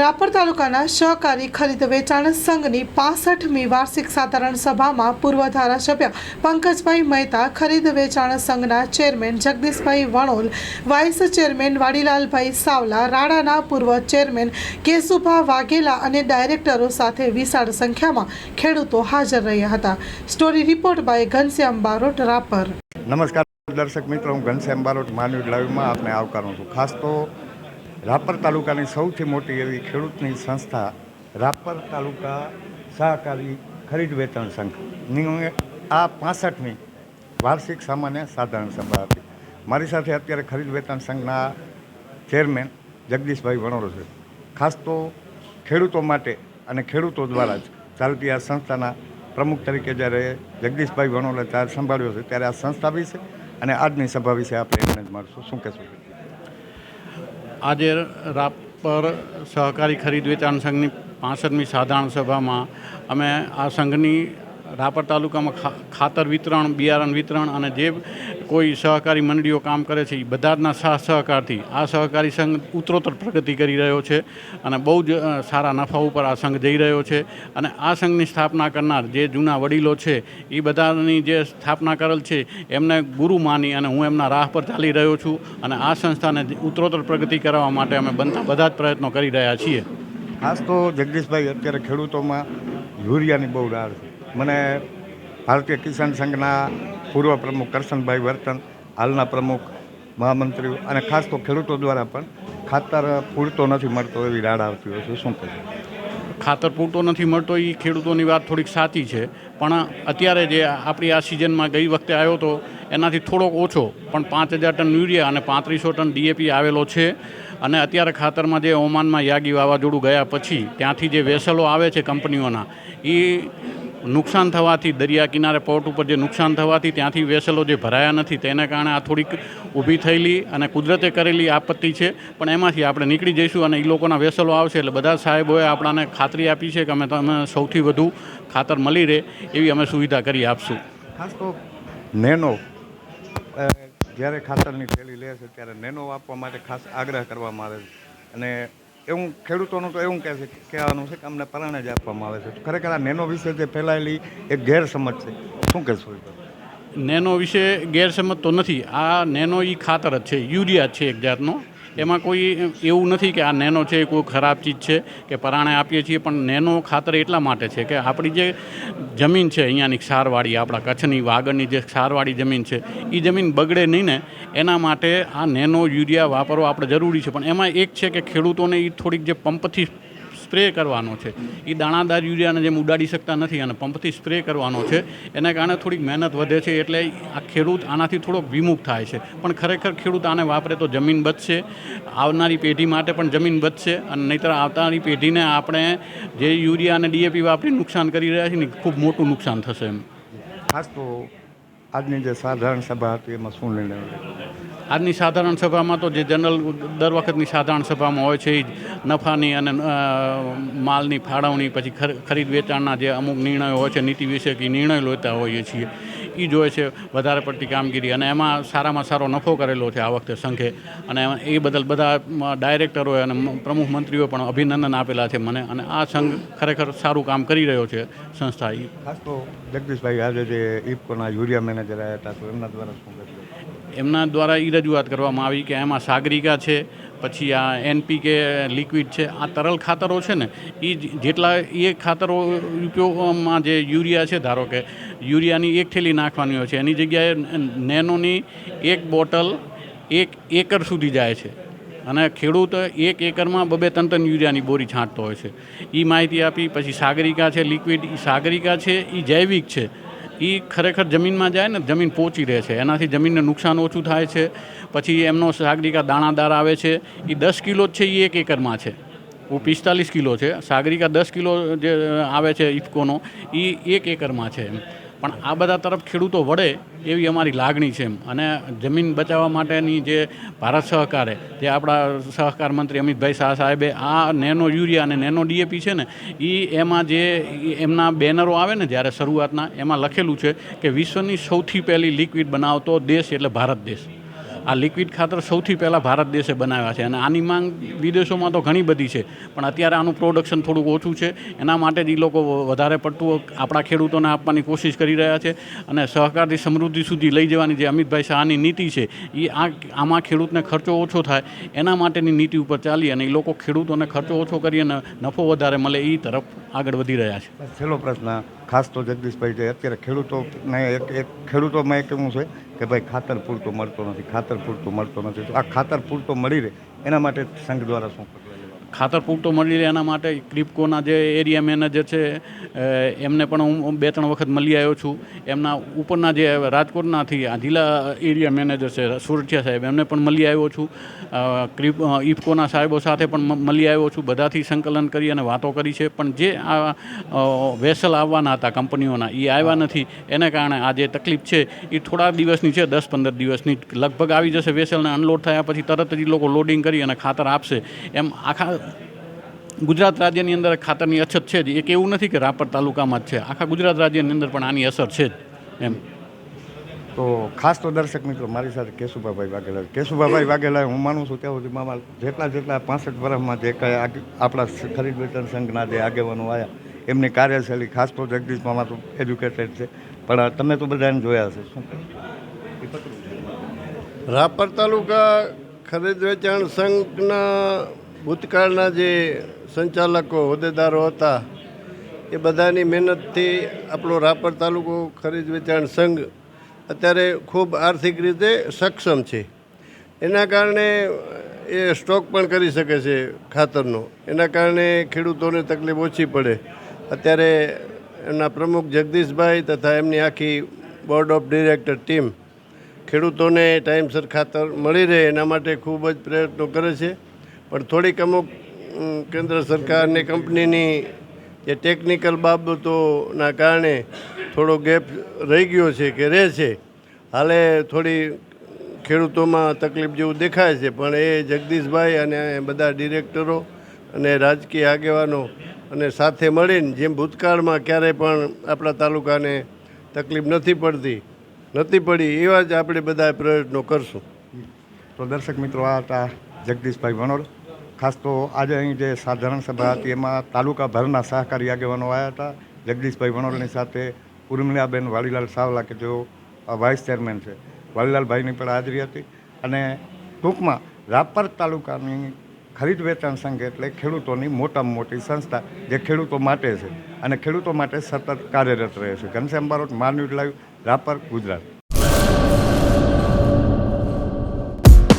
રાપર તાલુકાના સહકારી ખરીદ વેચાણ સંઘની પાસઠમી વાર્ષિક સાધારણ સભામાં પૂર્વ ધારાસભ્ય પંકજભાઈ મહેતા, ખરીદ વેચાણ સંઘના chairman Jagdishbhai Vanol, vice chairman Vadilalbhai Savla, રાણાના પૂર્વ ચેરમેન કેશુભા વાઘેલા અને ડાયરેક્ટરો સાથે વિશાળ સંખ્યામાં ખેડૂતો હાજર રહ્યા હતા. Story report by Ghanshyam Barot, Rapar. નમસ્કાર દર્શક મિત્રો, હું ઘનશ્યામ બારોટ, માનવી લાઈવમાં આપને આવકારું છું. ખાસ તો રાપર તાલુકાની સૌથી મોટી એવી ખેડૂતની સંસ્થા રાપર તાલુકા સહકારી ખરીદ વેચાણ સંઘની આ પાસઠમી વાર્ષિક સામાન્ય સાધારણ સભા હતી મારી સાથે અત્યારે ખરીદ વેચાણ સંઘના ચેરમેન જગદીશભાઈ વણોરો છે. ખાસ તો ખેડૂતો માટે અને ખેડૂતો દ્વારા જ ચાલતી આ સંસ્થાના પ્રમુખ તરીકે જ્યારે જગદીશભાઈ વણોરે ચાર્જ સંભાળ્યો છે, ત્યારે આ સંસ્થા વિશે અને આજની સભા વિશે આપણે એમને જ મળશું. શું કહેશું? આજે રાપર સહકારી ખરીદ વેચાણ સંઘની પાસઠમી સાધારણ સભામાં અમે આ સંઘની રાપર તાલુકામાં ખાતર વિતરણ, બિયારણ વિતરણ અને જે કોઈ સહકારી મંડળીઓ કામ કરે છે એ બધાના સાથ સહકારથી આ સહકારી સંઘ ઉત્તરોત્તર પ્રગતિ કરી રહ્યો છે અને બહુ જ સારા નફા ઉપર આ સંઘ જઈ રહ્યો છે અને આ સંઘની સ્થાપના કરનાર જે જૂના વડીલો છે એ બધાની જે સ્થાપના કરેલ છે, એમને ગુરુ માની અને હું એમના રાહ પર ચાલી રહ્યો છું અને આ સંસ્થાને ઉત્તરોત્તર પ્રગતિ કરવા માટે અમે બનતા બધા જ પ્રયત્નો કરી રહ્યા છીએ. ખાસ તો જગદીશભાઈ, અત્યારે ખેડૂતોમાં યુરિયાની બહુ ડાળ છે. મને ભારતીય કિસાન સંઘના પૂર્વ પ્રમુખ કરશનભાઈ વર્તન, હાલના પ્રમુખ મહામંત્રીઓ અને ખાસ તો ખેડૂતો દ્વારા પણ ખાતર પૂરતો નથી મળતો એવી રાડ આવતી હોય છે. શું કહેવાય ખાતર પૂરતો નથી મળતો એ ખેડૂતોની વાત થોડીક સાચી છે. પણ અત્યારે જે આપણી આ સિઝનમાં ગઈ વખતે આવ્યો હતો એનાથી થોડોક ઓછો, પણ પાંચ હજાર ટન યુરિયા અને પાંત્રીસો ટન ડીએપી આવેલો છે. અને અત્યારે ખાતરમાં જે ઓમાનમાં યાગી વાવાઝોડું ગયા પછી ત્યાંથી જે વેસલો આવે છે કંપનીઓના એ નુકસાન થવાથી દરિયા કિનારે પોર્ટ ઉપર જે નુકસાન થવાથી ત્યાંથી વેસલો જે ભરાયા નથી, તેને કારણે આ થોડીક ઊભી થયેલી અને કુદરતે કરેલી આપત્તિ છે. પણ એમાંથી આપણે નીકળી જઈશું અને એ લોકોના વેસલો આવશે એટલે બધા સાહેબોએ આપણાને ખાતરી આપી છે કે અમે તમે સૌથી વધુ ખાતર મળી રહે એવી અમે સુવિધા કરી આપશું. ખાસ તો નેનો જ્યારે ખાતરની થેલી લે છે, ત્યારે નેનો આપવા માટે ખાસ આગ્રહ કરવામાં આવે છે. અને એવું ખેડૂતોનું તો એવું કહે છે કહેવાનું છે કે અમને પરાણે જ આપવામાં આવે છે. ખરેખર આ નેનો વિશે જે ફેલાયેલી એક ગેરસમજ છે. શું કહેશો નેનો વિશે ગેરસમજ તો નથી. આ નેનો એ ખાતર જ છે. યુરિયા છે એક જાતનો. એમાં કોઈ એવું નથી કે આ નેનો છે, એ કોઈ ખરાબ ચીજ છે કે પરાણે આપીએ છીએ, પણ નેનો ખાતર એટલા માટે છે કે આપણી જે જમીન છે, અહીંયાની ક્ષારવાળી, આપણા કચ્છની વાગડની જે ક્ષારવાળી જમીન છે એ જમીન બગડે નહીં ને, એના માટે આ નેનો યુરિયા વાપરવો આપણે જરૂરી છે. પણ એમાં એક છે કે ખેડૂતોને એ થોડીક જે પંપથી સ્પ્રે કરવાનો છે. એ દાણાદાર યુરિયાને જેમ ઉડાડી શકતા નથી અને પંપથી સ્પ્રે કરવાનો છે. એના કારણે થોડીક મહેનત વધે છે એટલે આ ખેડૂત આનાથી થોડોક વિમુખ થાય છે. પણ ખરેખર ખેડૂત આને વાપરે તો જમીન બચશે. આવનારી પેઢી માટે પણ જમીન બચશે અને નહીંતર આવનારી પેઢીને આપણે જે યુરિયા અને ડીએપી વાપરી નુકસાન કરી રહ્યા છીએ ને ખૂબ મોટું નુકસાન થશે એમ. ખાસ તો આજની જે સાધારણ સભા હતી એમાં શું નિર્ણય? આજની સાધારણ સભામાં તો જે જનરલ દર વખતની સાધારણ સભામાં હોય છે, એ જ નફાની અને માલની ફાળવણી, પછી ખર- ખરીદ વેચાણના જે અમુક નિર્ણયો હોય છે, નીતિ વિશે એ નિર્ણય લેતા હોઈએ છીએ. એ જોઈએ છે વધારે પડતી કામગીરી. અને એમાં સારામાં સારો નફો કરેલો છે આ વખતે સંઘે. અને એ બદલ બધા ડાયરેક્ટરોએ અને પ્રમુખ મંત્રીઓ પણ અભિનંદન આપેલા છે મને. અને આ સંઘ ખરેખર સારું કામ કરી રહ્યો છે સંસ્થા એ ખાસ તો જગદીશભાઈ આજે જે ઇફકોના યુરિયા મેનેજર આવ્યા હતા, તો એમના દ્વારા શું એમના દ્વારા એ રજૂઆત કરવામાં આવી કે એમાં સાગરિકા છે, પછી આ એનપીકે લિક્વિડ છે, આ તરલ ખાતરો છે ને એ જેટલા એ ખાતરો ઉપયોગમાં જે યુરિયા છે, ધારો કે યુરિયાની એક થેલી નાખવાની હોય છે, એની જગ્યાએ નેનોની એક બોટલ એક એકર સુધી જાય છે. અને ખેડૂત એક એકરમાં બબે ત્રણ ત્રણ યુરિયાની બોરી છાંટતો હોય છે. એ માહિતી આપી, પછી સાગરિકા છે, લિક્વિડ એ સાગરિકા છે એ જૈવિક છે. એ ખરેખર જમીનમાં જાય ને જમીન પહોંચી રહે છે. એનાથી જમીનને નુકસાન ઓછું થાય છે. પછી એમનો સાગરિકા દાણાદાર આવે છે. એ દસ કિલો જ છે એ એક એકરમાં છે. હું પિસ્તાલીસ કિલો છે. સાગરિકા દસ કિલો જે આવે છે ઇફકોનો એ એક એકરમાં છે એમ. પણ આ બધા તરફ ખેડૂતો વળે એવી અમારી લાગણી છે એમ. અને જમીન બચાવવા માટેની જે ભારત સહકારે, જે આપણા સહકાર મંત્રી અમિતભાઈ શાહ સાહેબે આ નેનો યુરિયા અને નેનો ડીએપી છે ને એ એમાં જે એમના બેનરો આવે ને જ્યારે શરૂઆતના, એમાં લખેલું છે કે વિશ્વની સૌથી પહેલી લિક્વિડ બનાવતો દેશ એટલે ભારત દેશ. આ લિક્વિડ ખાતર સૌથી પહેલાં ભારત દેશે બનાવ્યા છે અને આની માંગ વિદેશોમાં તો ઘણી બધી છે, પણ અત્યારે આનું પ્રોડક્શન થોડુંક ઓછું છે. એના માટે જ એ લોકો વધારે પડતું આપણા ખેડૂતોને આપવાની કોશિશ કરી રહ્યા છે અને સહકારથી સમૃદ્ધિ સુધી લઈ જવાની જે અમિતભાઈ શાહની નીતિ છે એ આ આમાં ખેડૂતને ખર્ચો ઓછો થાય, એના માટેની નીતિ ઉપર ચાલી અને એ લોકો ખેડૂતોને ખર્ચો ઓછો કરી અને નફો વધારે મળે એ તરફ આગળ વધી રહ્યા છે. છેલ્લો પ્રશ્ન ખાસ તો જગદીશભાઈ જે અત્યારે ખેડૂતોને એક એક ખેડૂતોમાં એક એવું છે કે ભાઈ ખાતર પૂરતું મળતું નથી, ખાતર પૂરતું મળતું નથી તો આ ખાતર પૂરતું મળી રહે, એના માટે સંઘ દ્વારા શું લેવા? ખાતર પૂરતો મળી રહે એના માટે. ક્રિપકોના જે એરિયા મેનેજર છે એમને પણ હું બે ત્રણ વખત મળી આવ્યો છું. એમના ઉપરના જે રાજકોટનાથી આ જિલ્લા એરિયા મેનેજર છે, સુરઠિયા સાહેબ, એમને પણ મળી આવ્યો છું. ક્રિપ ઇફકોના સાહેબો સાથે પણ મળી આવ્યો છું. બધાથી સંકલન કરી અને વાતો કરી છે. પણ જે આ વેસલ આવવાના હતા કંપનીઓના એ આવ્યા નથી. એને કારણે આ જે તકલીફ છે એ થોડા દિવસની છે, દસ પંદર દિવસની. લગભગ આવી જશે વેસલને અનલોડ થયા પછી તરત જ લોકો લોડિંગ કરી અને ખાતર આપશે. એમ આખા ગુજરાત રાજ્યની અંદર ખાતરની અછત છે જ. એક એવું નથી કે રાપર તાલુકામાં જ છે. આખા ગુજરાત રાજ્યની અંદર પણ આની અસર છે જ. એમ. તો ખાસ તો દર્શક મિત્રો મારી સાથે કેશુભાઈ વાઘેલા કેશુભાભાઈ કેશુભાઈ વાઘેલા હું માનું છું ત્યાં સુધી મામા જેટલા જેટલા પાસઠ વર્ષમાં જે કાંઈ આપણા ખરીદ વેચાણ સંઘના જે આગેવાનો આવ્યા એમની કાર્યશૈલી ખાસ તો જગદીશ મામા તો એજ્યુકેટેડ છે. પણ તમે તો બધાને જોયા હશે. શું રાપર તાલુકા ખરીદ વેચાણ સંઘના ભૂતકાળના જે સંચાલકો, હોદ્દેદારો હતા, એ બધાની મહેનતથી આપણો રાપર તાલુકો ખરીદ વેચાણ સંઘ અત્યારે ખૂબ આર્થિક રીતે સક્ષમ છે. એના કારણે એ સ્ટોક પણ કરી શકે છે ખાતરનો. એના કારણે ખેડૂતોને તકલીફ ઓછી પડે. અત્યારે એમના પ્રમુખ જગદીશભાઈ તથા એમની આખી બોર્ડ ઓફ ડિરેક્ટર ટીમ ખેડૂતોને ટાઈમસર ખાતર મળી રહે એના માટે ખૂબ જ પ્રયત્નો કરે છે. પણ થોડીક અમુક કેન્દ્ર સરકારની કંપનીની જે ટેકનિકલ બાબતોના કારણે થોડો ગેપ રહી ગયો છે કે રહે છે. હાલે થોડી ખેડૂતોમાં તકલીફ જેવું દેખાય છે, પણ એ જગદીશભાઈ અને બધા ડિરેક્ટરો અને રાજકીય આગેવાનો અને સાથે મળીને જેમ ભૂતકાળમાં ક્યારેય પણ આપણા તાલુકાને તકલીફ નથી પડતી, નથી પડી એવા જ આપણે બધા પ્રયત્નો કરશું. તો દર્શક મિત્રો, આ હતા જગદીશભાઈ વણોલ ખાસ તો આજે અહીં જે સાધારણ સભા હતી, એમાં તાલુકા ભરના સહકારી આગેવાનો આવ્યા હતા. જગદીશભાઈ વણોલની સાથે ઉર્મિલાબેન વાડીલાલ સાવલા, કે જેઓ વાઇસ ચેરમેન છે. વાડીલાલભાઈની પણ હાજરી હતી. અને ટૂંકમાં રાપર તાલુકાની ખરીદ વેચાણ સંઘ એટલે ખેડૂતોની મોટામાં મોટી સંસ્થા, જે ખેડૂતો માટે છે. અને ખેડૂતો માટે સતત કાર્યરત રહે છે. ઘનશ્યામ બારોટ માન્યુટ લાઈવ, રાપર, ગુજરાત.